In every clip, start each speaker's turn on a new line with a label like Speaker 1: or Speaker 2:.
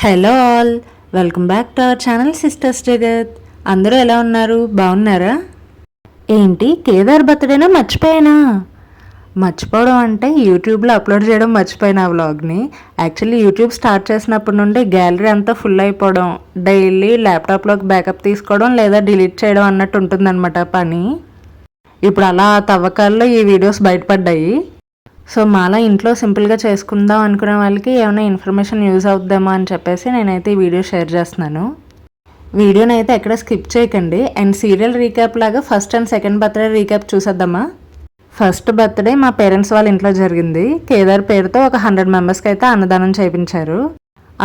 Speaker 1: Hello all welcome back to our channel sisters Jagat. అందరూ ఎలా ఉన్నారు? బాగున్నారా? ఏంటి కేదార్ బర్త్డేనా మర్చిపోయానా? మర్చిపోవడం అంటే యూట్యూబ్లో అప్లోడ్ చేయడం మర్చిపోయిన ఆ వ్లాగ్ని. యాక్చువల్లీ యూట్యూబ్ స్టార్ట్ చేసినప్పటి నుండి గ్యాలరీ అంతా ఫుల్ అయిపోవడం డైలీ ల్యాప్టాప్లోకి బ్యాకప్ తీసుకోవడం లేదా డిలీట్ చేయడం అన్నట్టు ఉంటుందన్నమాట పని. ఇప్పుడు అలా తవ్వకాల్లో ఈ వీడియోస్ బయటపడ్డాయి. సో మాలా ఇంట్లో సింపుల్గా చేసుకుందాం అనుకునే వాళ్ళకి ఏమైనా ఇన్ఫర్మేషన్ యూజ్ అవుద్దామా అని చెప్పేసి నేనైతే ఈ వీడియో షేర్ చేస్తున్నాను. వీడియోని అయితే ఎక్కడ స్కిప్ చేయకండి. అండ్ సీరియల్ రీక్యాప్ లాగా first and second birthday recap చూసేద్దామా? ఫస్ట్ బర్త్డే మా పేరెంట్స్ వాళ్ళ ఇంట్లో జరిగింది. కేదార్ పేరుతో ఒక హండ్రెడ్ మెంబర్స్కి అయితే అన్నదానం చేయించారు.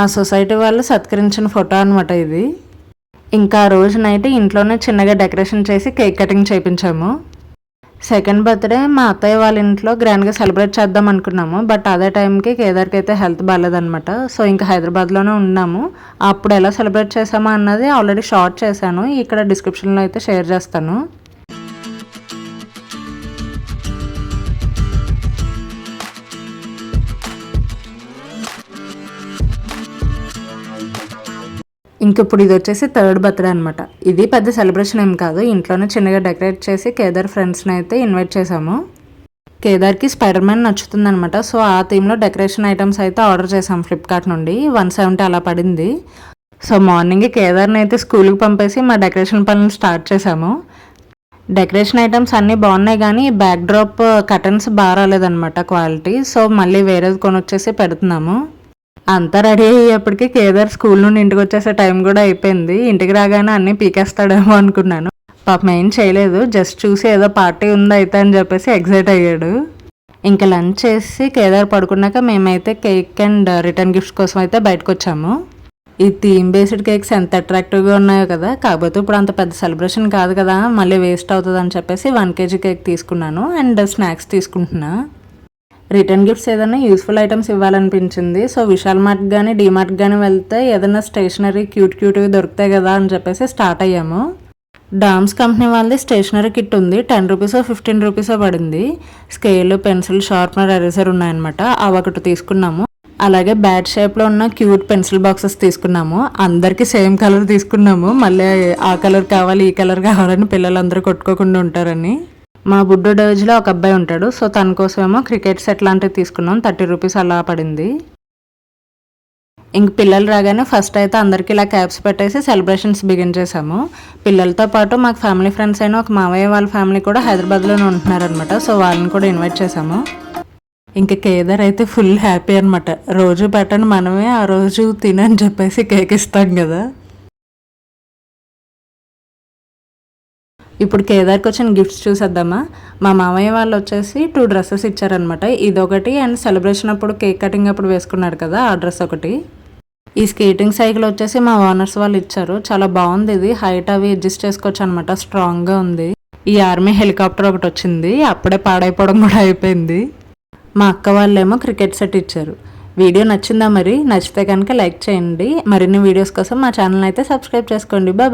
Speaker 1: ఆ సొసైటీ వాళ్ళు సత్కరించిన ఫోటో అనమాట ఇది. ఇంకా ఆ రోజు నైట్ ఇంట్లోనే చిన్నగా డెకరేషన్ చేసి కేక్ కటింగ్ చేయించాము. సెకండ్ బర్త్డే మా అత్తయ్య వాళ్ళ ఇంట్లో గ్రాండ్గా సెలబ్రేట్ చేద్దాం అనుకున్నాము. బట్ అదే టైంకి కేదార్కి అయితే హెల్త్ బాగాలేదనమాట సో ఇంకా హైదరాబాద్లోనే ఉన్నాము. అప్పుడు ఎలా సెలబ్రేట్ చేసామా అన్నది ఆల్రెడీ షార్ట్ చేశాను. ఇక్కడ డిస్క్రిప్షన్లో అయితే షేర్ చేస్తాను. ఇంకిప్పుడు ఇది వచ్చేసి థర్డ్ బర్త్డే అనమాట ఇది పెద్ద సెలబ్రేషన్ ఏం కాదు. ఇంట్లోనే చిన్నగా డెకరేట్ చేసి కేదార్ ఫ్రెండ్స్ని అయితే ఇన్వైట్ చేసాము కేదార్కి స్పైడర్ మ్యాన్ నచ్చుతుందనమాట సో ఆ థీమ్లో డెకరేషన్ ఐటమ్స్ అయితే ఆర్డర్ చేసాం ఫ్లిప్కార్ట్ నుండి. వన్ సెవెంటీ అలా పడింది. సో మార్నింగ్ కేదార్ని అయితే స్కూల్కి పంపేసి మా డెకరేషన్ పనులు స్టార్ట్ చేసాము డెకరేషన్ ఐటమ్స్ అన్నీ బాగున్నాయి కానీ బ్యాక్ డ్రాప్ కటన్స్ బాగా రాలేదనమాట క్వాలిటీ సో మళ్ళీ వేరేది కొనొచ్చేసి పెడుతున్నాము. అంతా రెడీ అయ్యేప్పటికి కేదార్ స్కూల్ నుండి ఇంటికి వచ్చేసే టైం కూడా అయిపోయింది. ఇంటికి రాగానే అన్నీ పీకేస్తాడేమో అనుకున్నాను. పాపం ఏం చేయలేదు. జస్ట్ చూసి ఏదో పార్టీ ఉంది అయితే అని చెప్పేసి ఎగ్జైట్ అయ్యాడు. ఇంకా లంచ్ చేసి కేదార్ పడుకున్నాక మేమైతే కేక్ అండ్ రిటర్న్ గిఫ్ట్స్ కోసం అయితే బయటకు వచ్చాము ఈ థీమ్ బేస్డ్ కేక్స్ ఎంత అట్రాక్టివ్గా ఉన్నాయో కదా కాకపోతే ఇప్పుడు అంత పెద్ద సెలబ్రేషన్ కాదు కదా మళ్ళీ వేస్ట్ అవుతుంది అని చెప్పేసి వన్ కేజీ కేక్ తీసుకున్నాను అండ్ స్నాక్స్ తీసుకుంటున్నా. రిటర్న్ గిఫ్ట్స్ ఏదైనా యూస్ఫుల్ ఐటమ్స్ ఇవ్వాలనిపించింది. సో విశాల్ మార్ట్ కానీ డీమార్ట్ కానీ వెళ్తే ఏదైనా స్టేషనరీ క్యూట్ క్యూట్గా దొరుకుతాయి కదా అని చెప్పేసి స్టార్ట్ అయ్యాము. డామ్స్ కంపెనీ వాళ్ళది స్టేషనరీ కిట్ ఉంది. టెన్ రూపీస్ ఫిఫ్టీన్ రూపీస్ పడింది. స్కేల్ పెన్సిల్ షార్ప్నర్ ఎరేజర్ ఉన్నాయన్నమాట. అవి ఒకటి తీసుకున్నాము. అలాగే బ్యాట్ షేప్లో ఉన్న క్యూట్ పెన్సిల్ బాక్సెస్ తీసుకున్నాము. అందరికీ సేమ్ కలర్ తీసుకున్నాము. మళ్ళీ ఆ కలర్ కావాలి ఈ కలర్ కావాలని పిల్లలందరూ కొట్టుకోకుండా ఉంటారని. మా బుడ్డో డేజ్లో ఒక అబ్బాయి ఉంటాడు. సో తన కోసమేమో క్రికెట్ సెట్ లాంటివి తీసుకున్నాం. థర్టీ రూపీస్ అలా పడింది. ఇంక పిల్లలు రాగానే ఫస్ట్ అయితే అందరికీ ఇలా క్యాప్స్ పెట్టేసి సెలబ్రేషన్స్ బిగిన్ చేసాము పిల్లలతో పాటు మాకు ఫ్యామిలీ ఫ్రెండ్స్ అయిన ఒక మావయ్య వాళ్ళ ఫ్యామిలీ కూడా హైదరాబాద్లోనే ఉంటున్నారనమాట సో వాళ్ళని కూడా ఇన్వైట్ చేసాము ఇంకా కేదార్ అయితే ఫుల్ హ్యాపీ అనమాట రోజు పెట్టండి మనమే ఆ రోజు తినని చెప్పేసి కేక్ ఇస్తాం కదా. ఇప్పుడు కేదార్కి వచ్చిన గిఫ్ట్స్ చూసేద్దామా? మా మామయ్య వాళ్ళు వచ్చేసి టూ డ్రెస్సెస్ ఇచ్చారనమాట ఇదొకటి అండ్ సెలబ్రేషన్ అప్పుడు కేక్ కటింగ్ అప్పుడు వేసుకున్నాడు కదా ఆ డ్రెస్ ఒకటి. ఈ స్కేటింగ్ సైకిల్ వచ్చేసి మా ఓనర్స్ వాళ్ళు ఇచ్చారు. చాలా బాగుంది ఇది. హైట్ అవి అడ్జస్ట్ చేసుకోవచ్చు అనమాట స్ట్రాంగ్గా ఉంది. ఈ ఆర్మీ హెలికాప్టర్ ఒకటి వచ్చింది. అప్పుడే పాడైపోవడం కూడా అయిపోయింది. మా అక్క వాళ్ళేమో క్రికెట్ సెట్ ఇచ్చారు. వీడియో నచ్చిందా మరి? నచ్చితే కనుక లైక్ చేయండి. మరిన్ని వీడియోస్ కోసం మా ఛానల్ అయితే సబ్స్క్రైబ్ చేసుకోండి. బాయ్